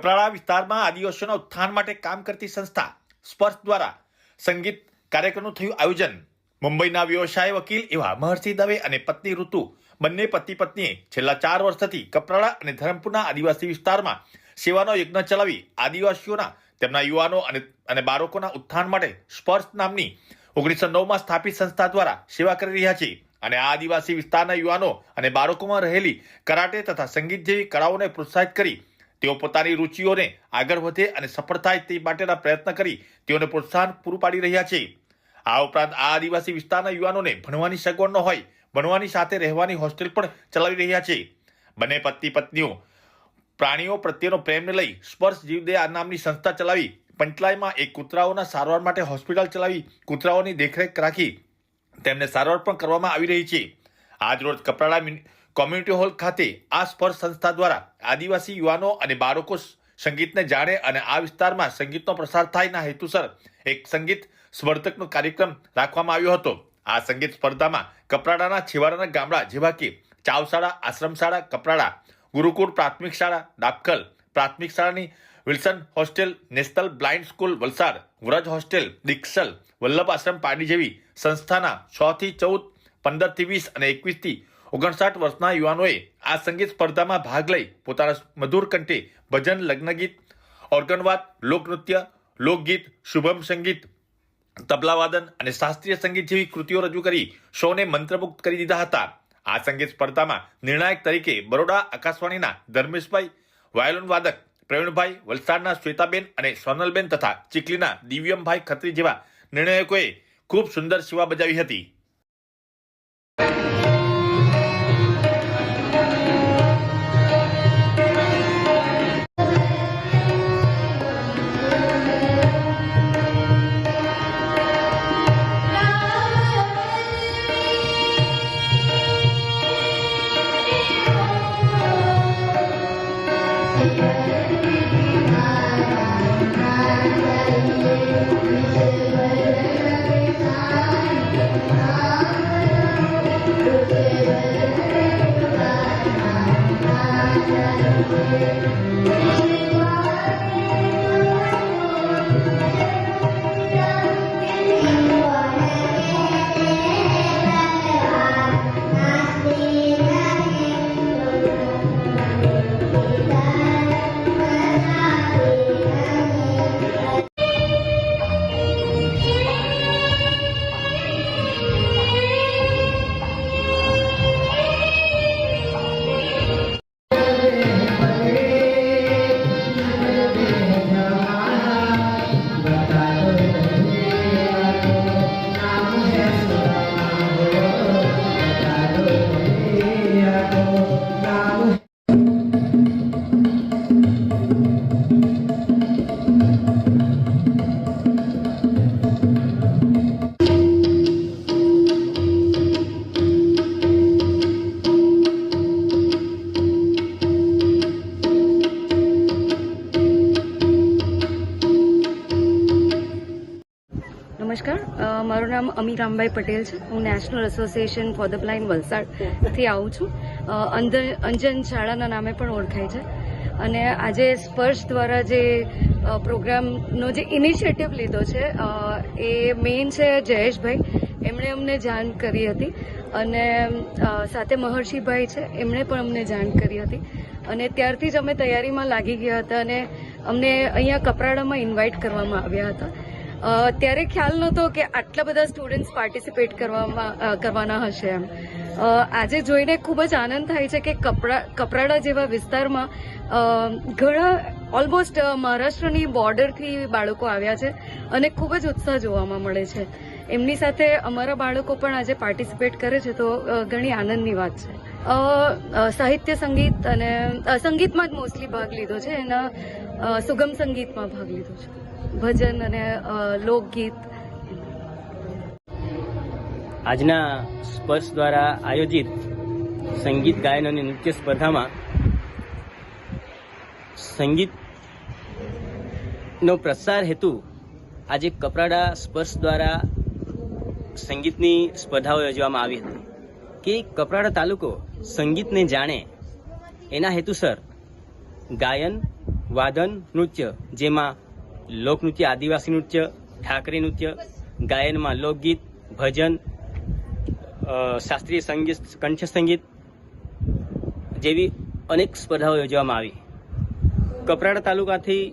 કપરાડા વિસ્તારમાં આદિવાસીઓના ઉત્થાન માટે કામ કરતી સંસ્થા સ્પર્શ દ્વારા સંગીત કાર્યક્રમનું થયું આયોજન. મુંબઈના વ્યવસાય વકીલ એવા મહર્ષિ દવે અને પત્ની ઋતુ બંને પતિ પત્નીએ છેલ્લા ચાર વર્ષથી કપરાળા અને ધરમપુરના આદિવાસી વિસ્તારમાં સેવાનો યજ્ઞ ચલાવી આદિવાસીઓના, તેમના યુવાનો અને અને બાળકોના ઉત્થાન માટે સ્પર્શ નામની ઓગણીસો નવમાં સ્થાપિત સંસ્થા દ્વારા સેવા કરી રહ્યા છે. અને આ આદિવાસી વિસ્તારના યુવાનો અને બાળકોમાં રહેલી કરાટે તથા સંગીત જેવી કળાઓને પ્રોત્સાહિત કરી તેઓ પોતાની રુચિઓને આગળ વધે અને સફળ થાય તે માટેના પ્રયત્ન કરી તેઓને પ્રોત્સાહન પૂરું પાડી રહ્યા છે. આ ઉપરાંત આ આદિવાસી વિસ્તારના યુવાનોને ભણવાની સગવડ ન હોય, ભણવાની સાથે રહેવાની હોસ્ટેલ પણ ચલાવી રહ્યા છે. બંને પતિ પત્નીઓ પ્રાણીઓ પ્રત્યેનો પ્રેમને લઈ સ્પર્શ જીવદે આ નામની સંસ્થા ચલાવી, પંચલાઈમાં એક કૂતરાઓના સારવાર માટે હોસ્પિટલ ચલાવી, કૂતરાઓની દેખરેખ રાખી તેમને સારવાર પણ કરવામાં આવી રહી છે. આજરોજ કપરાડા મ્યુનિ- કોમ્યુનિટી હોલ ખાતે આ સ્પર્શ સંસ્થા દ્વારા આદિવાસી યુવાનો અને બાળકો સંગીતને જાણે અને આ વિસ્તારમાં સંગીતનો પ્રસાર થાયના હેતુસર એક સંગીત સ્પર્ધકનો કાર્યક્રમ રાખવામાં આવ્યો હતો. આ સંગીત સ્પર્ધામાં કપરાડાના છેવાડાના ગામડા જેવા કે ચાવશાળા, આશ્રમશાળા, કપરાડા, ગુરુકુળ પ્રાથમિક શાળા ડાબખલ પ્રાથમિક શાળાની Wilson hostel, national blind school, Valsad, Vraj hostel, Dikshal, Vallabh Ashram Padi જેવી સંસ્થાના છ થી ચૌદ પંદરથી વીસ અને એકવીસથી ઓગણસાઠ વર્ષના યુવાનોએ આ સંગીત સ્પર્ધામાં ભાગ લઈ પોતાના મધુર કંઠે ભજન, લગ્નગીત, ઓર્ગનવાદ, લોકનૃત્ય, લોકગીત, શુભમ સંગીત, તબલાવાદન અને શાસ્ત્રીય સંગીત જેવી કૃતિઓ રજૂ કરી શોને મંત્રમુગ્ધ કરી દીધા હતા. આ સંગીત સ્પર્ધામાં નિર્ણાયક તરીકે બરોડા, આકાશવાણીના ધર્મેશભાઈ, વાયોલિન વાદક, પ્રવીણભાઈ, વલસાડના શ્વેતાબેન અને સોનલબેન તથા ચીખલીના દિવ્યમભાઈ ખત્રી જેવા નિર્ણાયકોએ ખૂબ સુંદર સેવા બજાવી હતી. મારું નામ અમી રામભાઈ પટેલ છે. હું national association for the blind વલસાડથી આવું છું. અંજન શાળાના નામે પણ ઓળખાય છે. અને આજે સ્પર્શ દ્વારા જે પ્રોગ્રામનો જે ઇનિશિયેટિવ લીધો છે એ મેઇન છે જયેશભાઈ. એમણે અમને જાણ કરી હતી. અને સાથે મહર્ષિભાઈ છે, એમણે પણ અમને જાણ કરી હતી. અને ત્યારથી જ અમે તૈયારીમાં લાગી ગયા હતા અને અમને અહીંયા કપરાડામાં ઇન્વાઇટ કરવામાં આવ્યા હતા. ત્યારે ખ્યાલ નહોતો કે આટલા બધા સ્ટુડન્ટ્સ પાર્ટિસિપેટ કરવામાં કરવાના હશે એમ. આજે જોઈને ખૂબ જ આનંદ થાય છે કે કપરા, કપરાડા જેવા વિસ્તારમાં ઘણા ઓલમોસ્ટ મહારાષ્ટ્રની બોર્ડરથી બાળકો આવ્યા છે અને ખૂબ જ ઉત્સાહ જોવામાં મળે છે. એમની સાથે અમારા બાળકો પણ આજે પાર્ટિસિપેટ કરે છે તો ઘણી આનંદની વાત છે. સાહિત્ય સંગીત અને સંગીતમાં જ મોસ્ટલી ભાગ લીધો છે. એના સુગમ સંગીતમાં ભાગ લીધો છે. ભજન અને લોકગીત. આજના સ્પર્શ દ્વારા આયોજિત સંગીત ગાયન અને નૃત્ય સ્પર્ધામાં સંગીતનો પ્રસાર હેતુ આજે કપરાડા સ્પર્શ દ્વારા સંગીતની સ્પર્ધાઓ યોજવામાં આવી હતી. કે કપરાડા તાલુકો સંગીતને જાણે એના હેતુસર ગાયન, વાદન, નૃત્ય જેમાં લોકનૃત્ય, આદિવાસી નૃત્ય, ઠાકરી નૃત્ય, ગાયનમાં લોકગીત, ભજન શાસ્ત્રીય સંગીત, કંઠ સંગીત જેવી અનેક સ્પર્ધાઓ યોજવામાં આવી. કપરાડા તાલુકાથી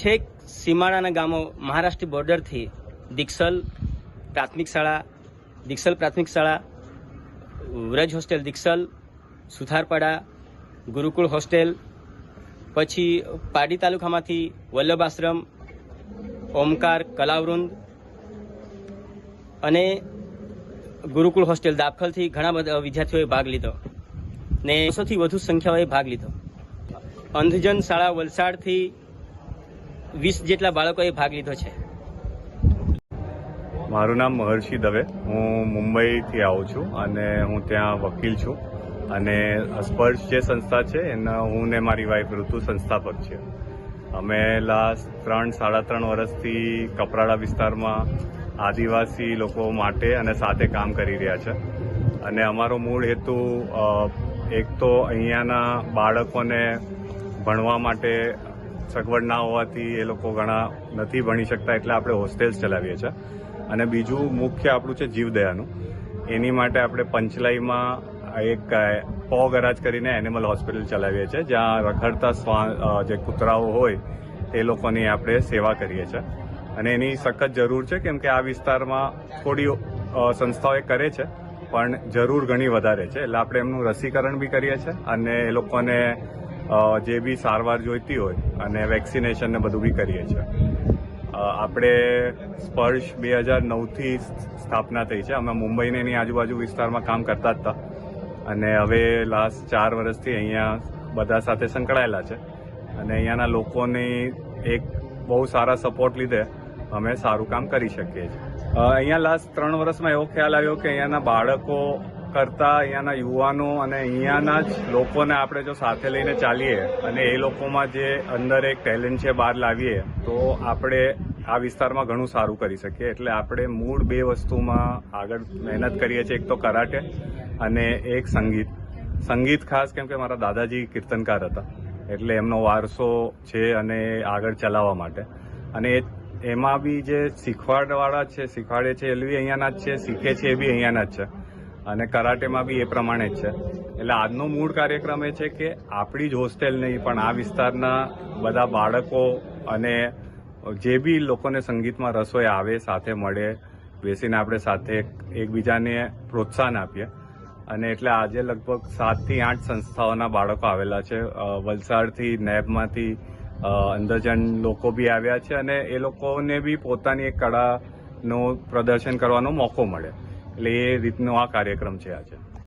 છેક સીમાડાના ગામો મહારાષ્ટ્ર બોર્ડરથી દીક્ષલ પ્રાથમિક શાળા, દીક્ષલ પ્રાથમિક શાળા, વ્રજ હોસ્ટેલ દીક્ષલ, સુથારપાડા, ગુરુકુળ હોસ્ટેલ પછી પાડી તાલુકામાંથી વલ્લભ આશ્રમ, ઓમકાર, કલાવૃંદ અને ગુરુકુળ હોસ્ટેલ દાખલથી ઘણા બધા વિદ્યાર્થીઓએ ભાગ લીધો ને સૌથી વધુ સંખ્યાઓએ ભાગ લીધો. અંધજન શાળા વલસાડથી વીસ જેટલા બાળકોએ ભાગ લીધો છે. મારું નામ મહર્ષિ દવે. હું મુંબઈથી આવું છું અને હું ત્યાં વકીલ છું. અને સ્પર્શ જે સંસ્થા છે, એના હું ને મારી વાઈફ ઋતુ સંસ્થાપક છે. અમે લાસ્ટ ત્રણ, સાડા ત્રણ વર્ષથી કપરાડા વિસ્તારમાં આદિવાસી લોકો માટે અને સાથે કામ કરી રહ્યા છે. અને અમારો મૂળ હેતુ એક તો અહીંયાના બાળકોને ભણવા માટે સગવડ ના હોવાથી એ લોકો ઘણા નથી ભણી શકતા એટલે આપણે હોસ્ટેલ્સ ચલાવીએ છીએ. અને બીજું મુખ્ય આપણું છે જીવદયાનું. એની માટે આપણે પંચલાઈમાં એક પો ગરાજ કરીને એનિમલ હોસ્પિટલ ચલાવીએ છીએ, જ્યાં રખડતા શ્વાન જે કૂતરાઓ હોય, એ લોકોની આપણે સેવા કરીએ છીએ. અને એની સખત જરૂર છે, કેમ કે આ વિસ્તારમાં થોડી સંસ્થાઓએ કરે છે, પણ જરૂર ઘણી વધારે છે. એટલે આપણે એમનું રસીકરણ બી કરીએ છીએ અને એ લોકોને જે બી સારવાર જોઈતી હોય અને વેક્સિનેશન ને બધું બી કરીએ છીએ. આપણે સ્પર્શ બે હજાર નવથી સ્થાપના થઈ છે. અમે મુંબઈને એની આજુબાજુ વિસ્તારમાં કામ કરતા જ હતા. અને હવે લાસ્ટ ચાર વર્ષથી અહીંયા બધા સાથે સંકળાયેલા છે. અને અહીંયાના લોકોની એક બહુ સારા સપોર્ટ લીધે અમે સારું કામ કરી શકીએ છીએ. અહીંયા લાસ્ટ ત્રણ વર્ષમાં એવો ખ્યાલ આવ્યો કે અહીંયાના બાળકો કરતા અહીંયાના યુવાનો અને અહીંયાના જ લોકોને આપણે જો સાથે લઈને ચાલીએ અને એ લોકોમાં જે અંદર એક ટેલેન્ટ છે, બહાર લાવીએ, તો આપણે આ વિસ્તારમાં ઘણું સારું કરી શકીએ. એટલે આપણે મૂળ બે વસ્તુમાં આગળ મહેનત કરીએ છીએ. એક તો કરાટે અને એક સંગીત. સંગીત ખાસ કેમ કે મારા દાદાજી કીર્તનકાર હતા. એટલે એમનો વારસો છે અને આગળ ચલાવવા માટે. અને એમાં બી જે શીખવાડવાળા છે, શીખવાડે છે એ બી અહીંયાના જ છે, શીખે છે એ બી અહીંયાના જ છે. અને કરાટેમાં બી એ પ્રમાણે જ છે. એટલે આજનો મૂળ કાર્યક્રમ એ છે કે આપણી જ હોસ્ટેલ નહીં પણ આ વિસ્તારના બધા બાળકો અને જે બી લોકોને સંગીતમાં રસ હોય આવે, સાથે મળે, બેસીને આપણે સાથે એકબીજાને પ્રોત્સાહન આપીએ. અને એટલે આજે લગભગ સાતથી આઠ સંસ્થાઓના બાળકો આવેલા છે. વલસાડથી, નેબમાંથી અંદરજન લોકો બી આવ્યા છે અને એ લોકોને બી પોતાની એક કળાનું પ્રદર્શન કરવાનો મોકો મળે. એટલે એ રીતનો આ કાર્યક્રમ છે આજે.